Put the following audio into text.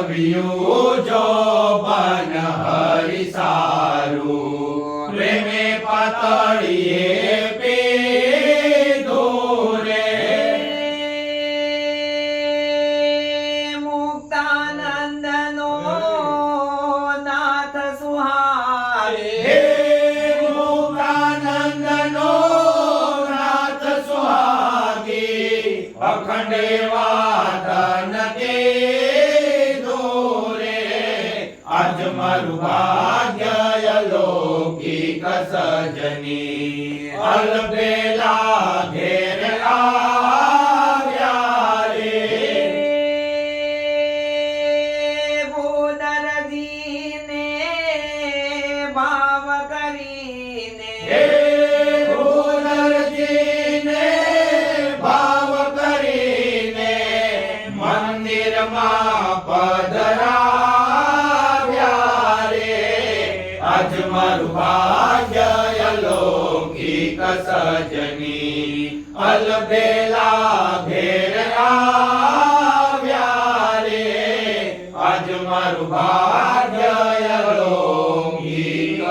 મેળવ્યું જો બન હરિ સારું પ્રેમે પાતળીએ પીધું મારું ભાગ્ય અલૌકિક સજની અલબેલા ઘેર આવ્યા રે ભૂદરજીને ભાવ કરીને હે ભૂનરજીને ભાવ કરીને મંદિરમાં પધરાવ્યા આજ મારું ભાગ્ય અલૌકિક સજની અલબેલા ઘેર આવ્યા રે આજ મારું ભાગ્ય અલૌકિક